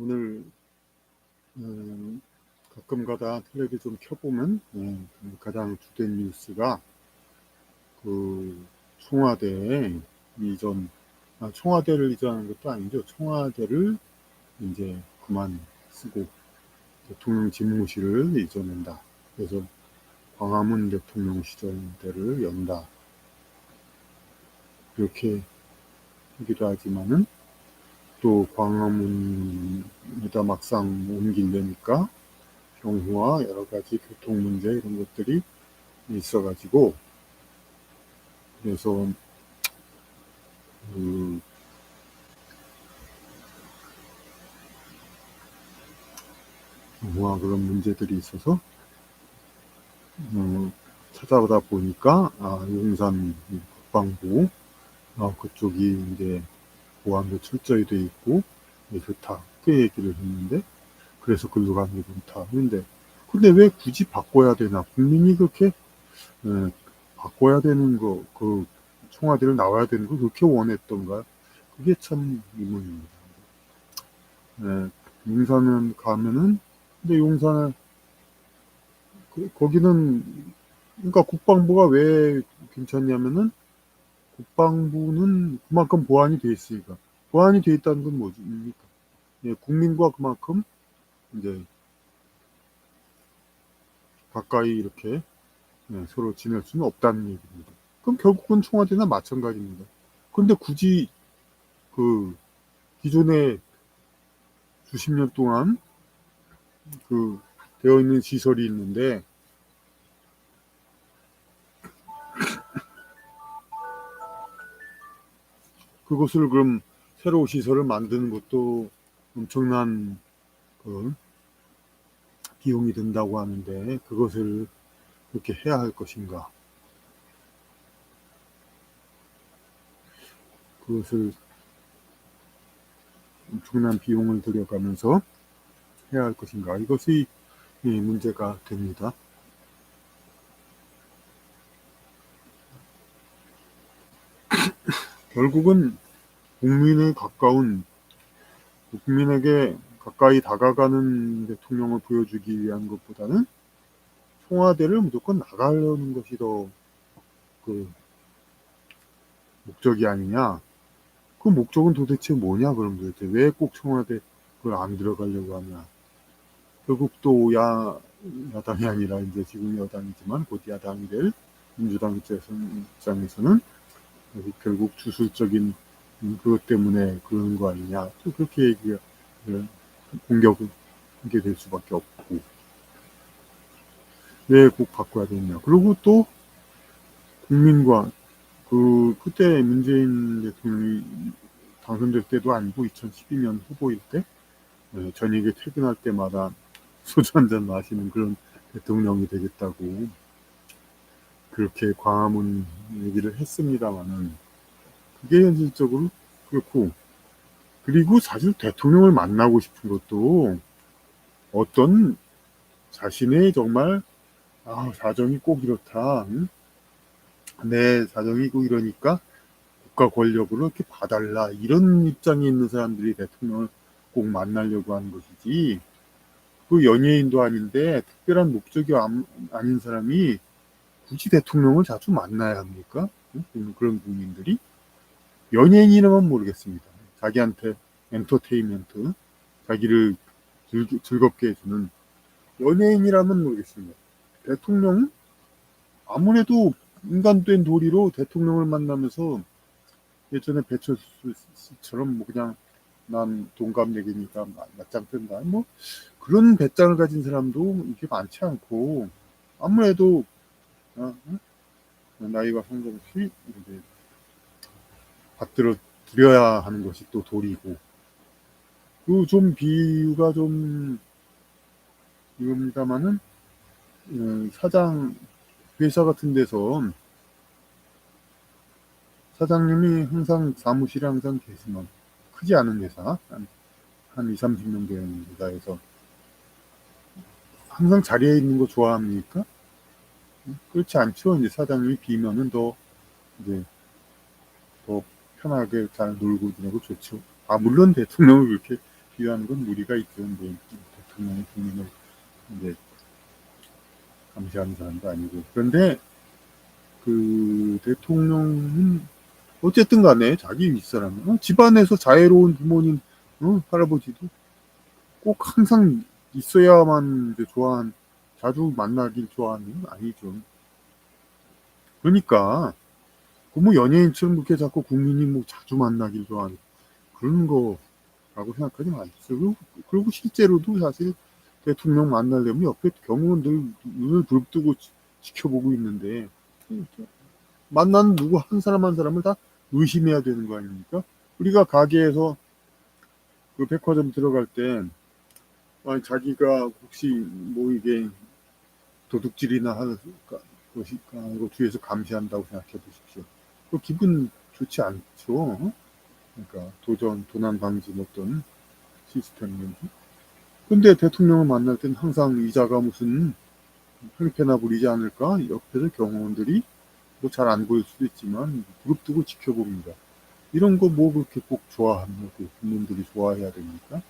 오늘 음, 가끔가다 텔레비 좀 켜보면 예, 그 가장 주된 뉴스가 그 청와대 이전 아, 청와대를 이전한 것도 아니죠. 청와대를 이제 그만 쓰고 대통령 집무실을 이전한다. 그래서 광화문 대통령 시절대를 연다. 이렇게 하기도 하지만은 또 광화문에다 막상 옮기려니까 경호와 여러 가지 교통 문제 이런 것들이 있어가지고 그래서 그 경호와 그런 문제들이 있어서 어, 찾아보다 보니까 아, 용산 국방부 아, 그쪽이 이제 보안도 철저히 돼 있고 네, 좋다 그 얘기를 했는데 그래서 글로 가는 게 좋다 근데 근데 왜 굳이 바꿔야 되나? 국민이 그렇게 에, 바꿔야 되는 거 그 청와대를 나와야 되는 거 그렇게 원했던가? 그게 참 의문입니다. 에, 용산은 가면은 근데 용산에 그, 거기는 그러니까 국방부가 왜 괜찮냐면은 국방부는 그만큼 보안이 돼 있으니까 보안이 돼 있다는 건 뭐입니까? 예, 국민과 그만큼 이제 가까이 이렇게 예, 서로 지낼 수는 없다는 얘기입니다. 그럼 결국은 청와대나 마찬가지입니다. 그런데 굳이 그 기존에 수십 년 동안 그 되어 있는 시설이 있는데 그것을 그럼 새로 시설을 만드는 것도 엄청난 그 비용이 든다고 하는데 그것을 그렇게 해야 할 것인가? 그것을 엄청난 비용을 들여가면서 해야 할 것인가? 이것이 문제가 됩니다. 결국은 국민에 가까운 국민에게 가까이 다가가는 대통령을 보여주기 위한 것보다는 청와대를 무조건 나가려는 것이 더 그 목적이 아니냐. 그 목적은 도대체 뭐냐 그럼 도대체 왜 꼭 청와대 그걸 안 들어가려고 하냐. 결국 또 야, 야당이 아니라 이제 지금 여당이지만 곧 야당이 될 민주당 입장에서는 결국 주술적인 그것 때문에 그런 거 아니냐. 또 그렇게 얘기가 공격을 하게 될 수밖에 없고. 왜 꼭 바꿔야 되냐. 그리고 또 국민과 그 그때 문재인 대통령이 당선될 때도 아니고 2012년 후보일 때 저녁에 퇴근할 때마다 소주 한 잔 마시는 그런 대통령이 되겠다고 그렇게 광화문 얘기를 했습니다만은 그게 현실적으로 그렇고 그리고 사실 대통령을 만나고 싶은 것도 어떤 자신의 정말 아 사정이 꼭 이렇다 응? 내 사정이 꼭 이러니까 국가 권력으로 이렇게 봐달라 이런 입장에 있는 사람들이 대통령을 꼭 만나려고 하는 것이지 그 연예인도 아닌데 특별한 목적이 아닌 사람이 굳이 대통령을 자주 만나야 합니까? 그런 국민들이 연예인이라면 모르겠습니다. 자기한테 엔터테인먼트, 자기를 즐겁게 해주는 연예인이라면 모르겠습니다. 대통령 아무래도 인간된 도리로 대통령을 만나면서 예전에 배철수처럼 뭐 그냥 난 동갑내기니까 맞짱 뜬다. 뭐 그런 배짱을 가진 사람도 이렇게 많지 않고 아무래도 어, 나이와 상관없이 이제 받들어 드려야 하는 것이 또 도리고 그 좀 비유가 좀 이겁니다만은 어, 사장 회사 같은 데서 사장님이 항상 사무실에 항상 계시면 크지 않은 회사 한, 한 2, 30명 되는 회사에서 항상 자리에 있는 거 좋아합니까? 그렇지 않죠. 이제 사장님이 비면은 더 이제 더 편하게 잘 놀고 지내고 좋죠. 아 물론 대통령을 그렇게 비유하는 건 무리가 있죠. 이제 대통령의 국민을 이제 감시하는 사람도 아니고. 그런데 그 대통령은 어쨌든 간에 자기 윗사람, 어, 집안에서 자애로운 부모님, 어, 할아버지도 꼭 항상 있어야만 좋아한, 자주 만나길 좋아하는 건 아니죠. 그러니까, 그뭐 연예인처럼 그렇게 자꾸 국민이 뭐 자주 만나길 좋아하는 그런 거라고 생각하지 마세요. 그리고, 그리고 실제로도 사실 대통령 만나려면 옆에 경호원들 눈을 지- 지켜보고 있는데, 만나는 누구 한 사람 한 사람을 다 의심해야 되는 거 아닙니까? 우리가 가게에서 그 백화점 들어갈 때 아니, 자기가 혹시 뭐 이게 도둑질이나 하는 것이 거 뒤에서 감시한다고 생각해 보십시오. 그 기분 좋지 않죠. 어? 그러니까 도전 도난 방지 어떤 시스템이. 근데 대통령을 만날 땐 항상 이자가 무슨 행패나 부리지 않을까? 옆에서 경호원들이 뭐 잘 안 보일 수도 있지만 부릅뜨고 지켜봅니다. 이런 거 뭐 그렇게 꼭그 국민들이 좋아해야 됩니까?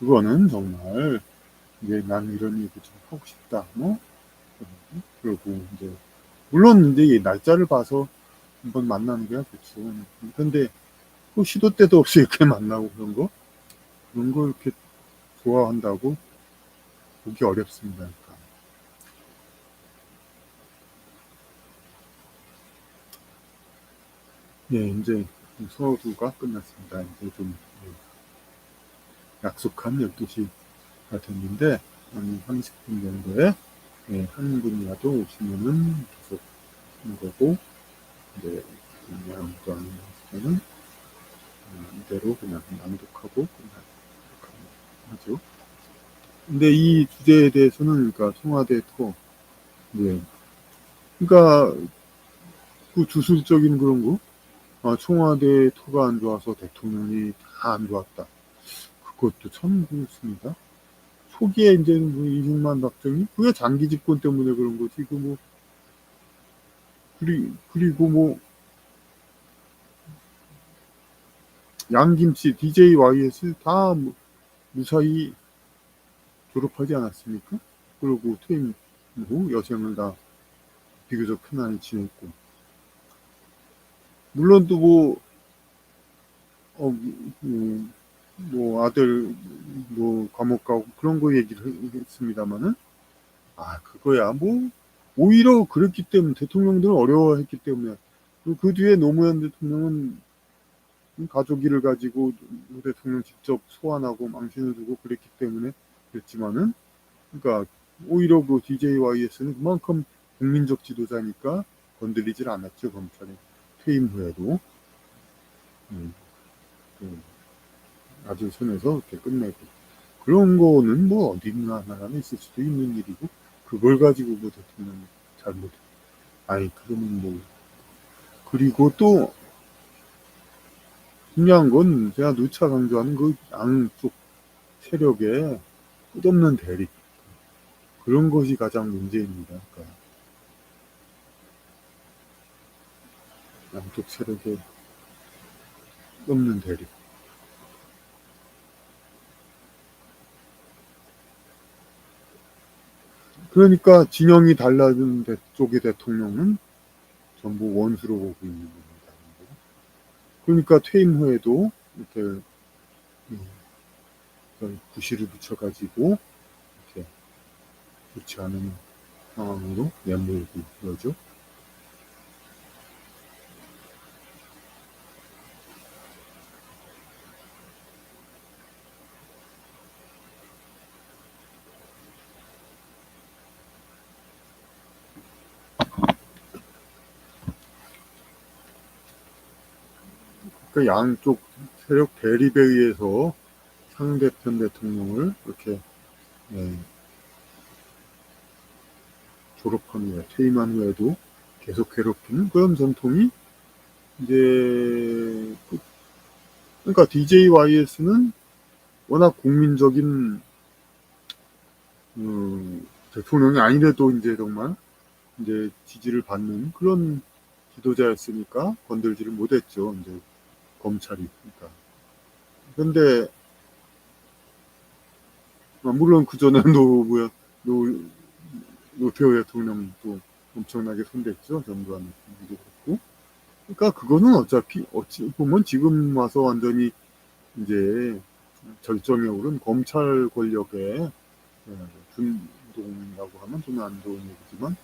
그거는 정말 이제 난 이런 얘기 좀 하고 싶다. 뭐 그리고 이제 물론 이제 이 날짜를 봐서 한번 만나는 게 좋죠. 근데 그 시도 때도 없이 이렇게 만나고 그런 거 그런 거 이렇게 좋아한다고 보기 어렵습니다. 그러니까. 네, 이제 서두가 끝났습니다. 이제 좀 예, 약속한 12시가 됐는데 한 30분 정도에 예, 한 분이라도 오시면은 계속 하는 거고 이제 그냥 안 오시면은 어, 이대로 그냥 낭독하고 끝나도록 하죠. 근데 이 주제에 대해서는 그러니까 청와대 토 네. 그러니까 그 주술적인 그런 거 아, 청와대 토가 안 좋아서 대통령이 다 안 좋았다. 그것도 참 그렇습니다. 초기에 이제 뭐 이승만 박정희 그게 장기 집권 때문에 그런 거지. 그뭐 그리 그리고 뭐 양김치, DJ, YS 다 뭐 무사히 졸업하지 않았습니까? 그리고 퇴임 후 여생을 다 비교적 편안히 지냈고 물론 또 뭐, 어, 음, 뭐, 아들, 뭐, 감옥 가고 그런 거 얘기를 했습니다만은, 아, 그거야. 뭐, 오히려 그랬기 때문에, 대통령들은 어려워했기 때문에, 그, 그 뒤에 노무현 대통령은 가족 일을 가지고 대통령 직접 소환하고 망신을 주고 그랬기 때문에 그랬지만은, 그러니까, 오히려 그 DJYS는 그만큼 국민적 지도자니까 건드리질 않았죠, 검찰이. 퇴임 후에도 음, 그 아주 선에서 이렇게 끝내고 그런 거는 뭐 어디나 나라에 있을 수도 있는 일이고 그걸 가지고 뭐 대통령이 잘못 아니 그러면 뭐 그리고 또 중요한 건 제가 누차 강조하는 그 양쪽 세력의 끝없는 대립 그런 것이 가장 문제입니다. 그러니까 양쪽 세력의 없는 대립. 그러니까 진영이 달라진 대, 쪽의 대통령은 전부 원수로 보고 있는 겁니다. 그러니까 퇴임 후에도 이렇게 음, 구실을 붙여가지고 이렇게 좋지 않은 상황으로 내몰고 그러죠. 그 양쪽 세력 대립에 의해서 상대편 대통령을 이렇게 네, 졸업한 후에 퇴임한 후에도 계속 괴롭히는 그런 전통이 이제 그, 그러니까 DJYS는 워낙 국민적인 음, 대통령이 아니래도 이제 정말 이제 지지를 받는 그런 지도자였으니까 건들지를 못했죠. 이제 검찰이. 그러니까. 근데 아, 물론 그 전에 노 뭐야 노 노태우 대통령도 엄청나게 손댔죠 전두환 정부도 그렇고 그러니까 그거는 어차피 어찌 보면 지금 와서 완전히 이제 절정에 오른 검찰 권력의 예, 준동이라고 하면 좀 안 좋은 얘기지만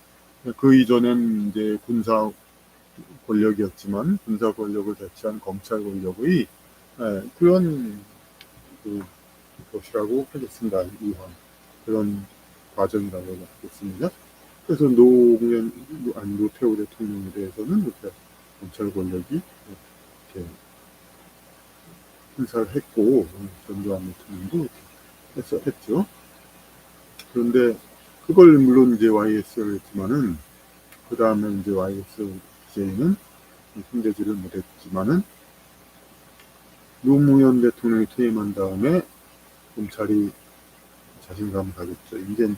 그 이전엔 이제 군사 권력이었지만 군사 권력을 대체한 검찰 권력의 예, 그런 그 것이라고 하겠습니다. 이한 그런 과정이라고 하겠습니다. 그래서 노무현 아니 노태우 대통령에 대해서는 이렇게 검찰 권력이 이렇게 행사를 했고 전두환 대통령도 해서 했죠. 그런데 그걸 물론 이제 YS를 했지만은 그 다음에 이제 YS DJ는 손대지를 못했지만은 노무현 대통령이 퇴임한 다음에 검찰이 자신감을 가졌죠. 이제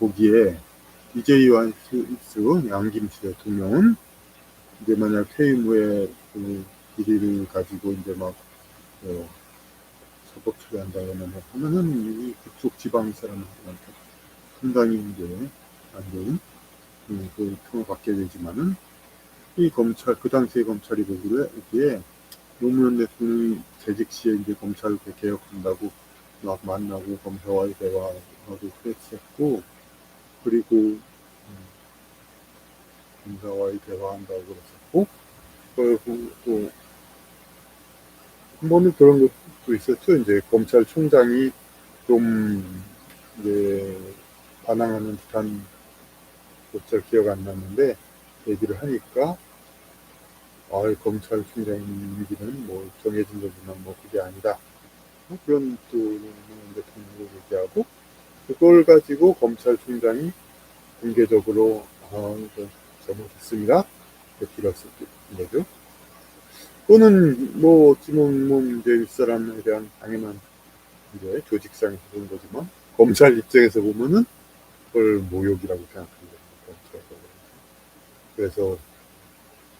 보기에 DJ YS 양김치 대통령은 이제 만약 퇴임 후에 그 비리를 가지고 이제 막 어, 사법 처리한다거나 하면은 이 그쪽 지방 사람들한테 상당히 이제 안 좋은 음, 그 평을 받게 되지만은 이 검찰 그 당시에 검찰이 보기에 노무현 대통령이 재직 시에 이제 검찰을 개혁한다고 막 만나고 검사와의 대화하고 그랬었고 그리고 음, 검사와의 대화한다고 그랬었고 그리고 또 한 번은 그런 것도 있었죠. 이제 검찰총장이 좀 이제 반항하는 듯한 잘 기억 안 났는데 얘기를 하니까 아, 검찰 총장 임기는 뭐 정해진 거지만 뭐 그게 아니다. 뭐 그런 또 대통령도 얘기하고 그걸 가지고 검찰총장이 공개적으로 아, 이거 잘못했습니다. 빌었었던 거죠. 또는 뭐뭐 이제 윗사람에 대한 당연한 이제 조직상에서 거지만 검찰 입장에서 보면은 그걸 모욕이라고 생각합니다. 그래서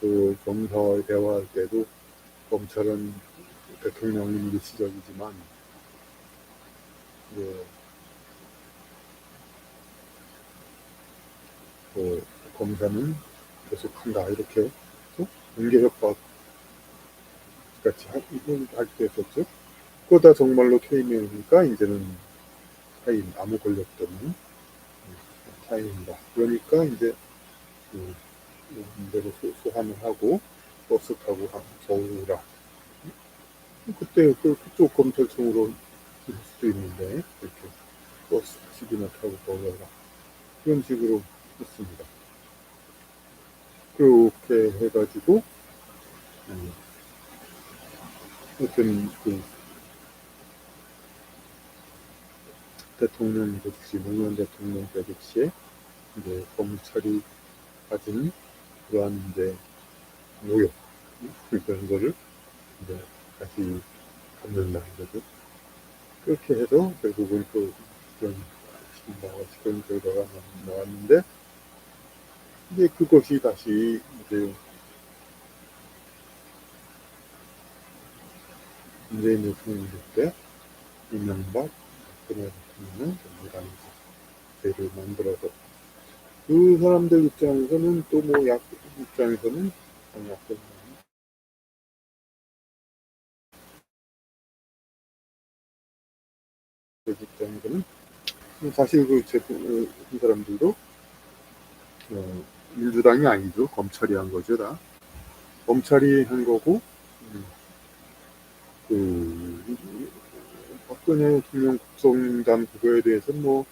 그 검사와의 대화할 때도 검찰은 대통령님 일시적이지만 그, 그 검사는 계속한다 이렇게 공개 협박 같이 하기도 했었죠. 그러다 정말로 퇴임이니까 이제는 타임 아무 권력도 없 는 타임이다. 그러니까 이제 그 문제로 소환을 하고 버스 타고 서울이라 그때 그 그쪽 검찰청으로 할 수도 있는데 이렇게 버스 시기나 타고 서울이라 그런 식으로 했습니다. 그렇게 해가지고 음, 하여튼 그 대통령 즉시 노무현 대통령 즉시에 이제 검찰이 가진 그러한 이제 모욕 그런 거를 이제 다시 갚는다는 거죠. 그렇게 해서 결국은 또 그런 그런 결과가 나왔는데 이제 그것이 다시 이제 문재인 대통령 때 이명박 박근 혜 대통령은 정부당에서 대를 만들어서. 그 사람들 입장에서는 또 뭐약 입장에서는 약간 그 입장에서는 사실 그, 제, 그 사람들도 어, 민주당이 아니죠. 검찰이 한 거죠 다. 검찰이 한 거고 음, 그 박근혜 대통령 국정단 그거에 대해서 뭐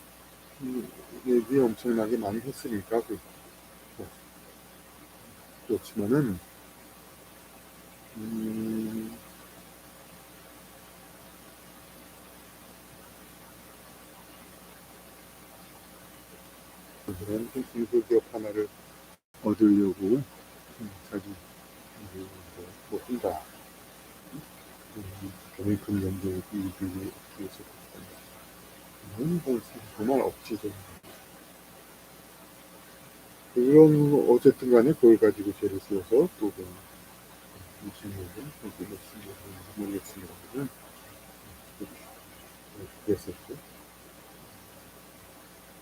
음, 얘기 엄청나게 많이 했으니까 그, 뭐, 그렇지만은 음, 그런 중소기업 하나를 얻으려고 음, 자기 뭐, 뭐 한다. 경익금 정도 이익을 위해서 이건 뭐 정말 억지죠. 그런 어쨌든 간에 그걸 가지고 죄를 쓰여서 또 그, 무슨 일은 모르겠습니다. 모르겠습니다. 그랬었죠.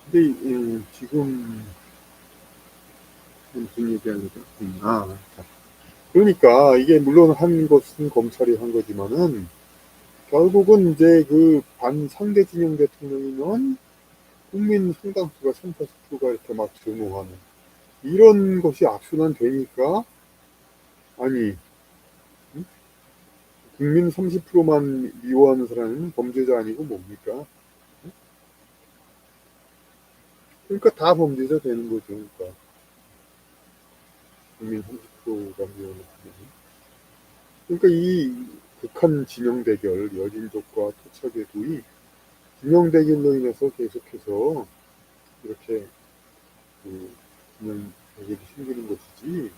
근데 음, 지금 무슨 얘기하려고 했나? 자, 그러니까 이게 물론 한 것은 검찰이 한 거지만은 결국은 이제 그 반상대 진영 대통령이면 국민 상당수가 3, 40%가 이렇게 막 증오하는 이런 것이 악순환 되니까 아니 응? 국민 30%만 미워하는 사람은 범죄자 아니고 뭡니까? 응? 그러니까 다 범죄자 되는 거죠. 그러니까 국민 30%가 미워하는 사람은 그러니까 이 극한 진영 대결 여진족과 토착의 도이 진영 대결로 인해서 계속해서 이렇게 그 진영 대결이 생기는 것이지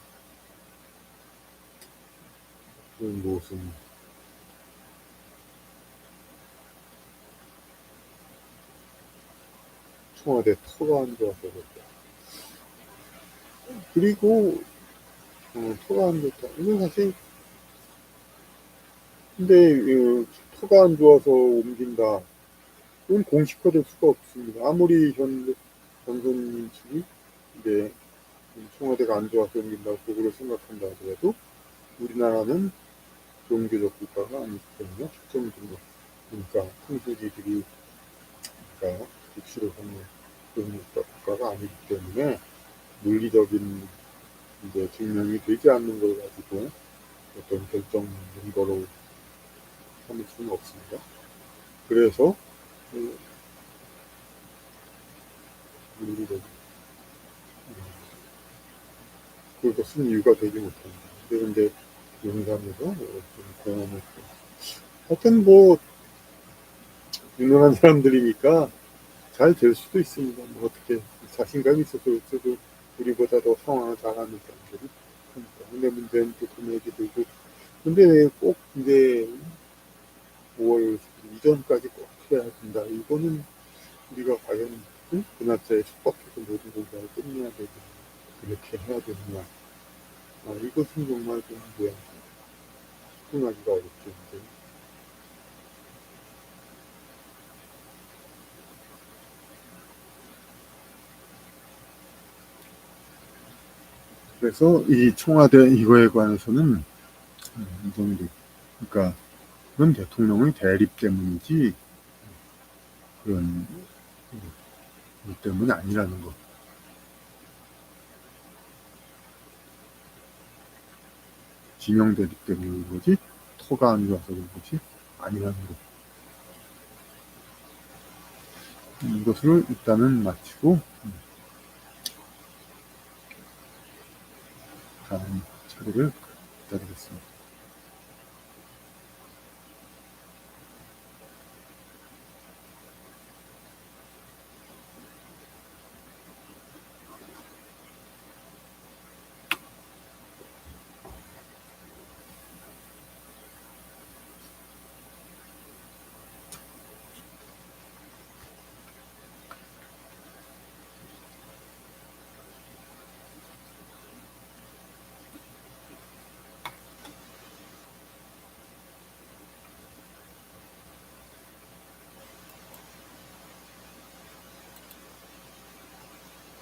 그건 무슨 청와대 터가 안 좋아서 그렇다. 그리고 어, 터가 안 좋다. 이건 사실 근데 어, 터가 안 좋아서 옮긴다. 그건 공식화될 수가 없습니다. 아무리 현 전선 측이 이제 청와대가 안 좋아서 옮긴다고 그걸 생각한다 하더라도 우리나라는 종교적 국가가 아니기 때문에 특정적으로 그러니까 풍수지들이 그러니까 국시를 하는 그런 국가가 아니기 때문에 물리적인 이제 증명이 되지 않는 걸 가지고 어떤 결정 근거로 삼을 수는 없습니다. 그래서 그 물리적인 그걸 쓴 이유가 되지 못합니다. 그런데 용산에서 좀 공헌을 하여튼 뭐 유명한 사람들이니까 잘 될 수도 있습니다. 뭐 어떻게 자신감이 있어서 어쩌고 우리보다 더 상황을 잘하는 사람들이 하니까. 근데 문제는 또 금액이 들고 근데 왜꼭 이제 5월 이전까지 꼭 해야 된다. 이거는 우리가 과연 응? 그 날짜에 숙박해서 모든 공사를 끝내야 되고 그렇게 해야 되느냐. 아, 이것은 정말 좀 뭐야 접근하기가 어렵죠. 이제. 그래서 이 청와대 이거에 관해서는 음, 이 정도. 그러니까 그건 대통령의 대립 때문이지 그런 것 때문이 아니라는 거. 진영 대립 때문인 거지 터가 안 좋아서 그런 것이 아니라는 거. 이것을 일단은 마치고 음, 다음 차례를 기다리겠습니다.